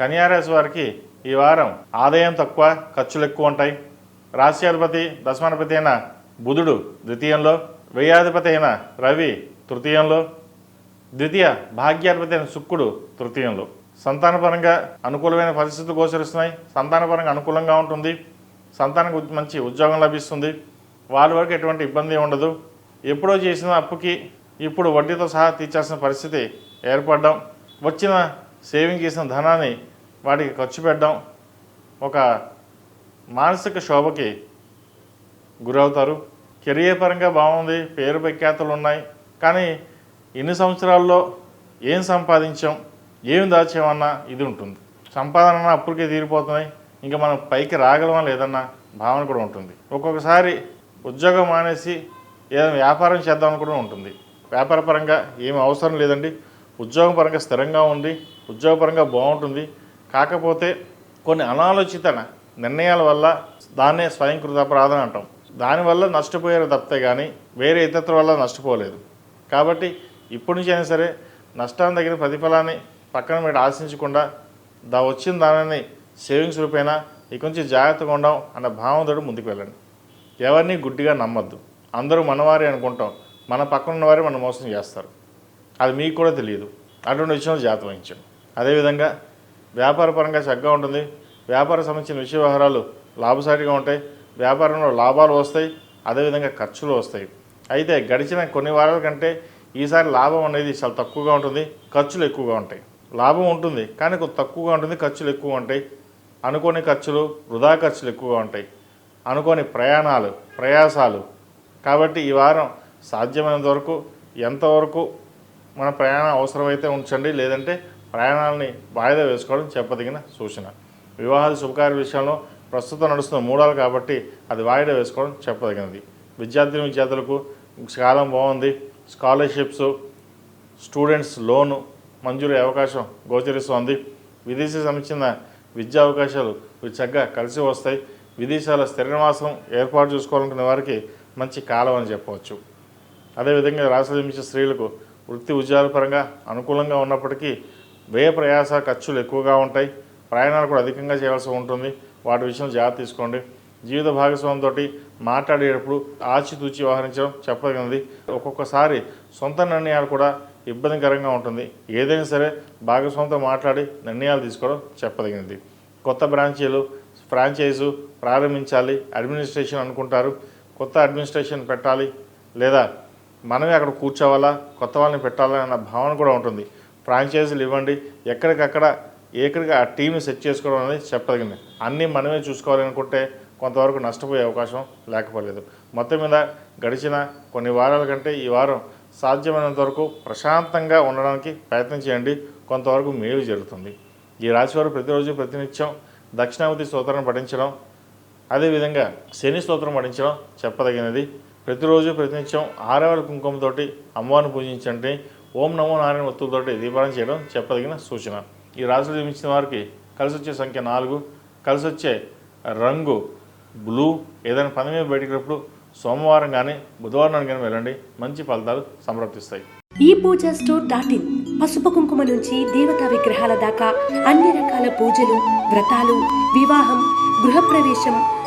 కన్యారాశి వారికి ఈ వారం ఆదాయం తక్కువ ఖర్చులు ఎక్కువ ఉంటాయి. రాశ్యాధిపతి దశమాధిపతి అయిన బుధుడు ద్వితీయంలో వ్యయాధిపతి అయిన రవి తృతీయంలో ద్వితీయ భాగ్యాధిపతి అయిన శుక్రుడు తృతీయంలో. సంతానపరంగా అనుకూలమైన పరిస్థితులు గోచరిస్తున్నాయి. సంతానపరంగా అనుకూలంగా ఉంటుంది. సంతానానికి మంచి ఉద్యోగం లభిస్తుంది. వాళ్ళ వరకు ఎటువంటి ఇబ్బంది ఉండదు. ఎప్పుడో చేసిన అప్పుకి ఇప్పుడు వడ్డీతో సహా తీర్చాల్సిన పరిస్థితి ఏర్పడడం వచ్చిన సేవింగ్ చేసిన ధనాన్ని వాటికి ఖర్చు పెట్టడం ఒక మానసిక శోభకి గురవుతారు. కెరియర్ పరంగా బాగుంది పేరు ప్రఖ్యాతలు ఉన్నాయి. కానీ ఇన్ని సంవత్సరాల్లో ఏం సంపాదించాం ఏం దాచామన్న ఇది ఉంటుంది. సంపాదన అప్పటికే తీరిపోతున్నాయి. ఇంకా మనం పైకి రాగలమా లేదన్న భావన కూడా ఉంటుంది. ఒక్కొక్కసారి ఉద్యోగం మానేసి ఏదైనా వ్యాపారం చేద్దామని కూడా ఉంటుంది. వ్యాపార పరంగా ఏమి అవసరం లేదండి. ఉద్యోగపరంగా స్థిరంగా ఉంది ఉద్యోగపరంగా బాగుంటుంది. కాకపోతే కొన్ని అనాలోచిత నిర్ణయాల వల్ల దాన్నే స్వయంకృత అపరాధం అంటాం. దానివల్ల నష్టపోయారు తప్పితే కానీ వేరే ఇతరుల వల్ల నష్టపోలేదు. కాబట్టి ఇప్పటి నుంచి అయినా సరే నష్టాన్ని తగిన ప్రతిఫలాన్ని పక్కన మీరు ఆశించకుండా దా వచ్చిన దానిని సేవింగ్స్ రూపేనా ఇక నుంచి జాగ్రత్తగా ఉండం అన్న భావంతో ముందుకు వెళ్ళండి. ఎవరిని గుడ్డిగా నమ్మద్దు. అందరూ మనవారే అనుకుంటాం. మన పక్కన ఉన్నవారే మనం మోసం చేస్తారు. అది మీకు కూడా తెలియదు. అటువంటి విషయంలో జాగ్రత్త వహించండి. అదేవిధంగా వ్యాపారపరంగా చక్కగా ఉంటుంది. వ్యాపార సంబంధించిన విషయ వ్యవహారాలు లాభసాటిగా ఉంటాయి. వ్యాపారంలో లాభాలు వస్తాయి. అదేవిధంగా ఖర్చులు వస్తాయి. అయితే గడిచిన కొన్ని వారాల కంటే ఈసారి లాభం అనేది చాలా తక్కువగా ఉంటుంది. ఖర్చులు ఎక్కువగా ఉంటాయి. లాభం ఉంటుంది కానీ కొంత తక్కువగా ఉంటుంది. ఖర్చులు ఎక్కువ ఉంటాయి. అనుకోని ఖర్చులు వృధా ఖర్చులు ఎక్కువగా ఉంటాయి. అనుకోని ప్రయాణాలు ప్రయాసాలు. కాబట్టి ఈ వారం సాధ్యమైనంత వరకు ఎంతవరకు మన ప్రయాణం అవసరమైతే ఉంచండి. లేదంటే ప్రయాణాలని వాయిదా వేసుకోవడం చెప్పదగిన సూచన. వివాహాది శుభకార్య విషయంలో ప్రస్తుతం నడుస్తున్న మూడాలు కాబట్టి అది వాయిదా వేసుకోవడం చెప్పదగినది. విద్యార్థిని విద్యార్థులకు కాలం బాగుంది. స్కాలర్షిప్స్ స్టూడెంట్స్ లోను మంజూరు అవకాశం గోచరిస్తోంది. విదేశీ సంబంధించిన విద్యా అవకాశాలు చక్కగా కలిసి వస్తాయి. విదేశాల స్థిర నివాసం ఏర్పాటు చేసుకోవాలనుకునే వారికి మంచి కాలం అని చెప్పవచ్చు. అదేవిధంగా రాష్ట్ర నిర్మించిన స్త్రీలకు వృత్తి ఉద్యోగాల పరంగా అనుకూలంగా ఉన్నప్పటికీ వ్యయ ప్రయాస ఖర్చులు ఎక్కువగా ఉంటాయి. ప్రయాణాలు కూడా అధికంగా చేయాల్సి ఉంటుంది. వాటి విషయంలో జాగ్రత్త తీసుకోండి. జీవిత భాగస్వామితో మాట్లాడేటప్పుడు ఆచితూచి వ్యవహరించడం చెప్పదగినది. ఒక్కొక్కసారి సొంత నిర్ణయాలు కూడా ఇబ్బందికరంగా ఉంటుంది. ఏదైనా సరే భాగస్వామితో మాట్లాడి నిర్ణయాలు తీసుకోవడం చెప్పదగినది. కొత్త బ్రాంచీలు ఫ్రాంచైజు ప్రారంభించాలి. అడ్మినిస్ట్రేషన్ అనుకుంటారు. కొత్త అడ్మినిస్ట్రేషన్ పెట్టాలి. లేదా మనమే అక్కడ కూర్చోవాలా? కొత్త వాళ్ళని పెట్టాలా? అన్న భావన కూడా ఉంటుంది. ఫ్రాంచైజీలు ఇవ్వండి. ఎక్కడికక్కడ ఏకడికి ఆ టీంని సెట్ చేసుకోవడం అనేది చెప్పదగింది. అన్నీ మనమే చూసుకోవాలనుకుంటే కొంతవరకు నష్టపోయే అవకాశం లేకపోలేదు. మొత్తం మీద గడిచిన కొన్ని వారాల కంటే ఈ వారం సాధ్యమైనంత వరకు ప్రశాంతంగా ఉండడానికి ప్రయత్నం చేయండి. కొంతవరకు మేలు జరుగుతుంది. ఈ రాశివారు ప్రతిరోజు ప్రతినిత్యం దక్షిణావతి స్తోత్రాన్ని పఠించడం అదేవిధంగా శని స్తోత్రం పఠించడం చెప్పదగినది. ప్రతిరోజు ప్రతినిత్యం ఆరవల కుంకుమతోటి అమ్మవారిని పూజించండి. ఓం నమో నారాయణ వస్తువులతోటి దీపారం చేయడం చెప్పదగిన సూచన. ఈ రాశులు జన్మించిన వారికి కలిసి వచ్చే సంఖ్య నాలుగు కలిసి వచ్చే రంగు బ్లూ. ఏదైనా పని మీద బయటికి సోమవారం కానీ బుధవారం కానీ వెళ్ళండి. మంచి ఫలితాలు సమర్పిస్తాయి ఈ పూజ స్టోర్ డాట్ ఇన్. పసుపు కుంకుమ నుంచి దేవతా విగ్రహాల దాకా అన్ని రకాల పూజలు వ్రతాలు వివాహం గృహప్రవేశం